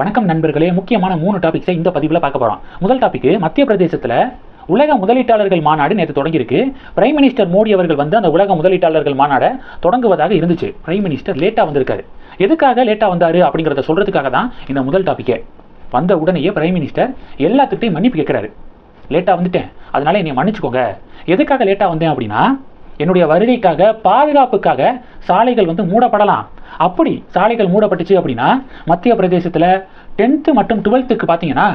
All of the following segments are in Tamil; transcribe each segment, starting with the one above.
வணக்கம் நண்பர்களே முக்கியமான மூணு டாபிக்ஸை இந்த பதிவில் பார்க்க போகிறோம் முதல் டாபிக் மத்திய பிரதேசத்தில் உலக முதலீட்டாளர்கள் மாநாடு நேற்று தொடங்கியிருக்கு. பிரைம் மினிஸ்டர் மோடி அவர்கள் வந்து அந்த உலக முதலீட்டாளர்கள் மாநாடை தொடங்குவதாக இருந்துச்சு. பிரைம் மினிஸ்டர் லேட்டாக வந்திருக்காரு. எதுக்காக லேட்டாக வந்தார் அப்படிங்கிறத சொல்கிறதுக்காக தான் இந்த முதல் டாப்பிக்கே வந்த உடனேயே பிரைம் மினிஸ்டர் எல்லாத்துக்கிட்டையும் மன்னிப்பு கேட்குறாரு. லேட்டாக வந்துட்டேன். அதனால என்னை மன்னிச்சுக்கோங்க. எதுக்காக லேட்டாக வந்தேன் அப்படின்னா என்னுடைய வருகைக்காக பாதுகாப்புக்காக சாலைகள் வந்து மூடப்படலாம். அப்படி சாலைகள் மூடப்பட்டுச்சு அப்படின்னா மத்திய பிரதேசத்தில் டென்த்து மற்றும் டுவெல்த்துக்கு பார்த்தீங்கன்னா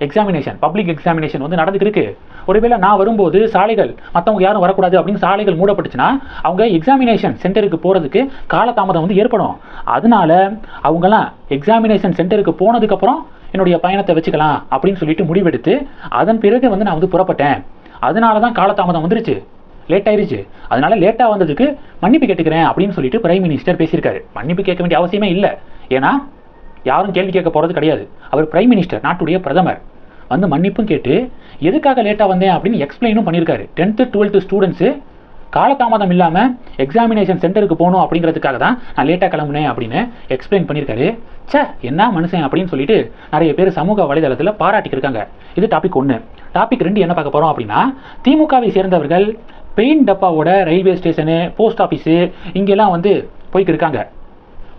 எக்ஸாமினேஷன் பப்ளிக் எக்ஸாமினேஷன் வந்து நடந்துட்டு இருக்கு. ஒருவேளை நான் வரும்போது சாலைகள் மற்றவங்க யாரும் வரக்கூடாது அப்படின்னு சாலைகள் மூடப்பட்டுச்சுன்னா அவங்க எக்ஸாமினேஷன் சென்டருக்கு போகிறதுக்கு காலதாமதம் வந்து ஏற்படும். அதனால அவங்கெல்லாம் எக்ஸாமினேஷன் சென்டருக்கு போனதுக்கப்புறம் என்னுடைய பயணத்தை வச்சுக்கலாம் அப்படின்னு சொல்லிட்டு முடிவெடுத்து அதன் பிறகு வந்து நான் வந்து புறப்பட்டேன். அதனால தான் காலதாமதம் வந்துருச்சு. லேட் ஆயிருச்சு அதனால லேட்டாக வந்ததுக்கு மன்னிப்பு கேட்டுக்கிறேன் அப்படின்னு சொல்லிட்டு பிரைம் மினிஸ்டர் பேசியிருக்காரு. மன்னிப்பு கேட்க வேண்டிய அவசியமே இல்லை. ஏன்னா யாரும் கேள்வி கேட்க போகிறது கிடையாது. அவர் பிரைம் மினிஸ்டர் நாட்டுடைய பிரதமர். வந்து மன்னிப்பும் கேட்டு எதுக்காக லேட்டாக வந்தேன்? அப்படின்னு எக்ஸ்பிளைனும் பண்ணியிருக்காரு. டென்த்து டுவெல்த்து ஸ்டூடெண்ட்ஸு காலதாமதம் இல்லாமல் எக்ஸாமினேஷன் சென்டருக்கு போகணும் அப்படிங்கிறதுக்காக தான் நான் லேட்டாக கிளம்புனேன் அப்படின்னு எக்ஸ்பிளைன் பண்ணியிருக்காரு. ச்சே என்ன மனுஷன் அப்படின்னு சொல்லிட்டு நிறைய பேர் சமூக வலைதளத்தில் பாராட்டிக்கிருக்காங்க இது டாபிக் ஒன்று டாபிக் ரெண்டு என்ன பார்க்க போகிறோம் அப்படின்னா திமுகவை சேர்ந்தவர்கள் பெயிண்ட் டப்பாவோட ரயில்வே ஸ்டேஷனு போஸ்ட் ஆஃபீஸு இங்கெல்லாம் வந்து போய்க்கு இருக்காங்க.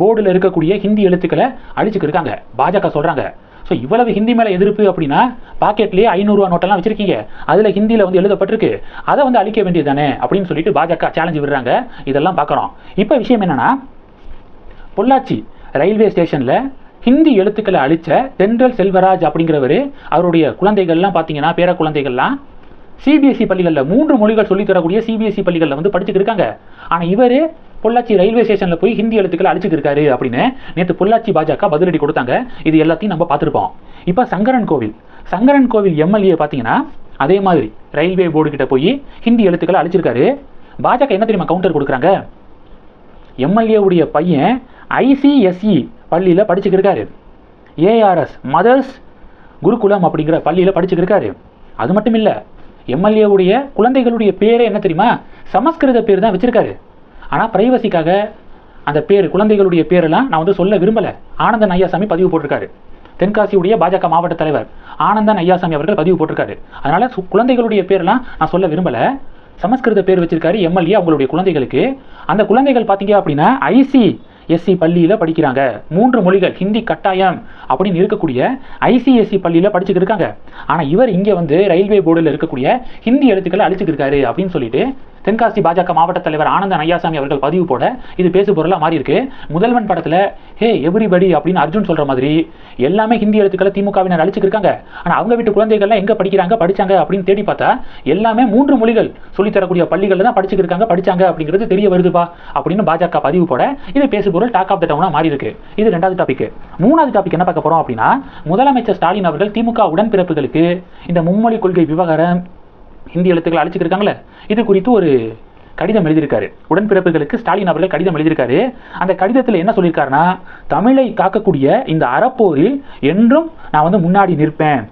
போர்டில் இருக்கக்கூடிய ஹிந்தி எழுத்துக்களை அழிச்சுக்கு இருக்காங்க. பாஜக சொல்கிறாங்க ஸோ இவ்வளவு ஹிந்தி மேலே எதிர்ப்பு அப்படின்னா பாக்கெட்லேயே ஐநூறுரூவா நோட்டெல்லாம் வச்சிருக்கீங்க. அதில் ஹிந்தியில் வந்து எழுதப்பட்டிருக்கு. அதை வந்து அழிக்க வேண்டியது தானே அப்படின்னு சொல்லிட்டு பாஜக சேலஞ்சு விடுறாங்க. இதெல்லாம் பார்க்குறோம். இப்போ விஷயம் என்னென்னா பொள்ளாச்சி ரயில்வே ஸ்டேஷனில் ஹிந்தி எழுத்துக்களை அழிச்ச தென்றல் செல்வராஜ் அப்படிங்கிறவர் அவருடைய குழந்தைகள்லாம் பார்த்தீங்கன்னா பேர குழந்தைகள்லாம் சிபிஎஸ்சி பள்ளிகளில் மூன்று மொழிகள் சொல்லித் தரக்கூடிய சிபிஎஸ்சி பள்ளிகளில் வந்து படிச்சுட்டு இருக்காங்க. ஆனால் இவர் பொள்ளாச்சி ரயில்வே ஸ்டேஷனில் போய் ஹிந்தி எழுத்துக்களை அழிச்சுட்டு இருக்காரு அப்படின்னு நேற்று பொள்ளாச்சி பாஜக பதிலடி கொடுத்தாங்க. இது எல்லாத்தையும் நம்ம பார்த்துருப்போம். இப்போ சங்கரன் கோவில் சங்கரன் கோவில் எம்எல்ஏ பார்த்தீங்கன்னா அதே மாதிரி ரயில்வே போர்டு கிட்ட போய் ஹிந்தி எழுத்துக்களை அழிச்சிருக்காரு பாஜக என்ன தெரியுமா கவுண்டர் கொடுக்குறாங்க? எம்எல்ஏவுடைய பையன் ஐசிஎஸ்இ பள்ளியில் படிச்சுக்கிருக்காரு ஏஆர்எஸ் மதர்ஸ் குருகுலம் அப்படிங்கிற பள்ளியில் படிச்சுக்கிருக்காரு அது மட்டும் இல்லை எம்எல்ஏவுடைய குழந்தைகளுடைய பேரே என்ன தெரியுமா? சமஸ்கிருத பேர் தான் வச்சிருக்காரு. ஆனால் பிரைவசிக்காக அந்த பேர் குழந்தைகளுடைய பேரெல்லாம் நான் வந்து சொல்ல விரும்பலை. ஆனந்தன் ஐயாசாமி பதிவு போட்டிருக்காரு. தென்காசியுடைய பாஜக மாவட்ட தலைவர் ஆனந்தன் ஐயாசாமி அவர்கள் பதிவு போட்டிருக்காரு. அதனால் குழந்தைகளுடைய பேரெல்லாம் நான் சொல்ல விரும்பலை. சமஸ்கிருத பேர் வச்சிருக்காரு எம்எல்ஏ அவங்களுடைய குழந்தைகளுக்கு. அந்த குழந்தைகள் பார்த்தீங்க அப்படின்னா ஐசி எஸ்சி பள்ளியில் படிக்கிறாங்க. மூன்று மொழிகள் ஹிந்தி கட்டாயம் அப்படின்னு இருக்கக்கூடிய ஐசிஎஸ்சி பள்ளியில் படிச்சுட்டு இருக்காங்க. ஆனால் இவர் இங்கே வந்து ரயில்வே போர்டில் இருக்கக்கூடிய ஹிந்தி எழுத்துக்களை அழிச்சுட்டு இருக்காரு அப்படின்னு சொல்லிட்டு தென்காசி பாஜக மாவட்ட தலைவர் ஆனந்தன் நையாசாமி அவர்கள் பதிவு போட இது பேசு பொருளாக மாறி இருக்கு முதல்வன் படத்தில் ஹே எவ்ரிபடி அப்படின்னு அர்ஜுன் சொல்ற மாதிரி எல்லாமே ஹிந்தி எழுத்துக்களை திமுகவினர் அழிச்சிருக்காங்க ஆனால் அவங்க வீட்டு குழந்தைகள்லாம் எங்கே படிக்கிறாங்க படிச்சாங்க அப்படின்னு தேடி பார்த்தா எல்லாமே மூன்று மொழிகள் சொல்லித் தரக்கூடிய பள்ளிகளில் தான் படிச்சுட்டு படிச்சாங்க அப்படிங்கிறது தெரிய வருதுப்பா அப்படின்னு பாஜக பதிவு போட இது பேசு பொருள் டாக் ஆஃப் த டவுனாக மாறி இருக்கு இது ரெண்டாவது டாபிக் மூணாவது டாபிக் என்ன பார்க்க போறோம் அப்படின்னா முதலமைச்சர் ஸ்டாலின் அவர்கள் திமுக உடன்பிறப்புகளுக்கு இந்த மும்மொழி கொள்கை விவகாரம் ஹிந்தி எழுத்துக்களை அழிச்சுட்டு இது குறித்து ஒரு கடிதம் எழுதியிருக்காரு. உடன்பிறப்புகளுக்கு ஸ்டாலின் அவர்கள் கடிதம் எழுதியிருக்காரு. அந்த கடிதத்தில் என்ன சொல்லியிருக்காருன்னா தமிழை காக்கக்கூடிய இந்த அறப்போரில் என்றும் நான் வந்து முன்னாடி நிற்பேன்.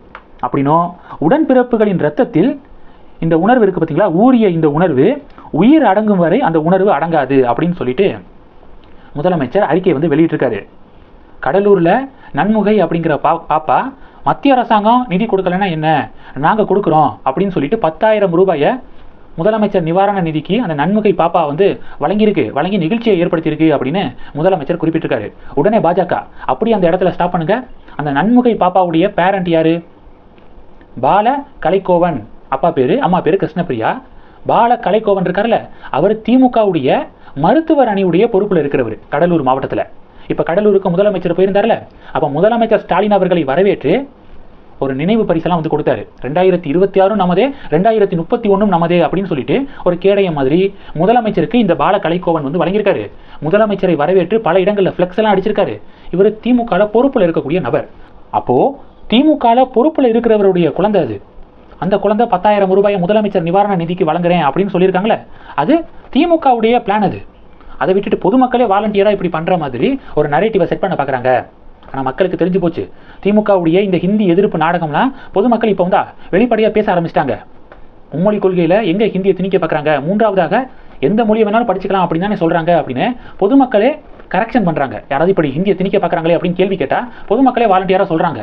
அப்படின்னும் உடன்பிறப்புகளின் ரத்தத்தில் இந்த உணர்வு இருக்கு பார்த்தீங்களா ஊறிய இந்த உணர்வு உயிர் அடங்கும் வரை அந்த உணர்வு அடங்காது. அப்படின்னு சொல்லிட்டு முதலமைச்சர் அறிக்கையை வந்து வெளியிட்டிருக்காரு. கடலூரில் நன்முகை அப்படிங்கிற பா பாப்பா மத்திய அரசாங்கம் நிதி கொடுக்கலன்னா என்ன? நாங்கள் கொடுக்குறோம் அப்படின்னு சொல்லிட்டு பத்தாயிரம் ரூபாயை முதலமைச்சர் நிவாரண நிதிக்கு அந்த நன்முகை பாப்பா வந்து வழங்கியிருக்கு வழங்கி நிகழ்ச்சியை ஏற்படுத்தியிருக்கு அப்படின்னு முதலமைச்சர் குறிப்பிட்டிருக்காரு. உடனே பாஜக அப்படி அந்த இடத்துல ஸ்டாப் பண்ணுங்க. அந்த நன்முகை பாப்பாவுடைய பேரண்ட் யாரு? பால கலைக்கோவன் அப்பா பேரு? அம்மா பேரு கிருஷ்ணபிரியா பால கலைக்கோவன் இருக்கார்ல அவர் திமுகவுடைய மருத்துவர் அணியுடைய பொறுப்பில் இருக்கிறவர் கடலூர் மாவட்டத்தில். இப்போ கடலூருக்கு முதலமைச்சர் போயிருந்தார்ல அப்போ முதலமைச்சர் ஸ்டாலின் அவர்களை வரவேற்று ஒரு நினைவு பரிசெல்லாம் வந்து கொடுத்தாரு. ரெண்டாயிரத்தி இருபத்தி ஆறும் நமதே ரெண்டாயிரத்தி முப்பத்தி ஒன்றும் நமதே அப்படின்னு சொல்லிட்டு ஒரு கேடைய மாதிரி முதலமைச்சருக்கு இந்த பால கலைக்கோவன் வந்து வழங்கியிருக்காரு. முதலமைச்சரை வரவேற்று பல இடங்களில் ஃப்ளெக்ஸ் எல்லாம் அடிச்சிருக்காரு. இவர் திமுகவில் பொறுப்பில் இருக்கக்கூடிய நபர். அப்போது திமுகவில் பொறுப்பில் இருக்கிறவருடைய குழந்தை அது. அந்த குழந்தை பத்தாயிரம் ரூபாயை முதலமைச்சர் நிவாரண நிதிக்கு வழங்குறேன் அப்படின்னு சொல்லியிருக்காங்களே அது திமுகவுடைய பிளான் அது. அதை விட்டுட்டு பொதுமக்களே வாலண்டியராக இப்படி பண்ணுற மாதிரி ஒரு நரேட்டிவை செட் பண்ண பார்க்குறாங்க ஆனால் மக்களுக்கு தெரிஞ்சு போச்சு. திமுகவுடைய இந்த ஹிந்தி எதிர்ப்பு நாடகம்லாம் பொதுமக்கள் இப்போ வந்தா வெளிப்படையாக பேச ஆரம்பிச்சிட்டாங்க. மும்மொழி கொள்கையில் எங்கே ஹிந்தியை திணிக்க பார்க்குறாங்க மூன்றாவதாக எந்த மொழியை வேணாலும் படிச்சுக்கலாம் அப்படின்னு தானே சொல்கிறாங்க அப்படின்னு பொதுமக்களே கரெக்ஷன் பண்ணுறாங்க யாராவது இப்படி ஹிந்தியை திணிக்க பார்க்குறாங்களே அப்படின்னு கேள்வி கேட்டால் பொதுமக்களே வாலண்டியராக சொல்கிறாங்க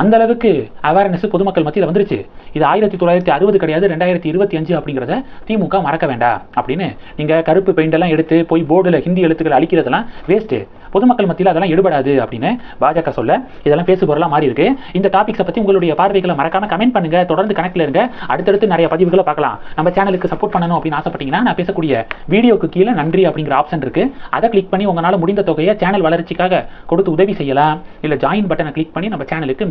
அந்த அளவுக்கு அவேர்னஸ் பொதுமக்கள் மத்தியில் வந்துருச்சு. இது ஆயிரத்தி தொள்ளாயிரத்தி அறுபது கிடையாது ரெண்டாயிரத்தி இருபத்தி அஞ்சு அப்படிங்கிறத திமுக மறக்க வேண்டாம் அப்படின்னு நீங்கள் கருப்பு பெயிண்டெல்லாம் எடுத்து போய் போர்டில் ஹிந்தி எழுத்துக்கள் அழிக்கிறதெல்லாம் வேஸ்ட்டு பொதுமக்கள் மத்தியில் அதெல்லாம் எடுபடாது அப்படின்னு பாஜக சொல்ல இதெல்லாம் பேசு பொருளாக மாறி இருக்கு. இந்த டாபிக்ஸை பற்றி உங்களுடைய பார்வைகளை மறக்காம கமெண்ட் பண்ணுங்க. தொடர்ந்து கணக்கில் இருங்க. அடுத்தடுத்து நிறைய பதிவுகளை பார்க்கலாம். நம்ம சேனலுக்கு சப்போர்ட் பண்ணணும் அப்படின்னு ஆசைப்பட்டீங்கன்னா நான் பேசக்கூடிய வீடியோக்கு கீழே நன்றி அப்படிங்கிற ஆப்ஷன் இருக்கு. அதை கிளிக் பண்ணி உங்களால் முடிந்த தொகையை சேனல் வளர்ச்சிக்காக கொடுத்து உதவி செய்யலாம். இல்லை ஜாயின் பட்டனை கிளிக் பண்ணி நம்ம சேனலுக்கு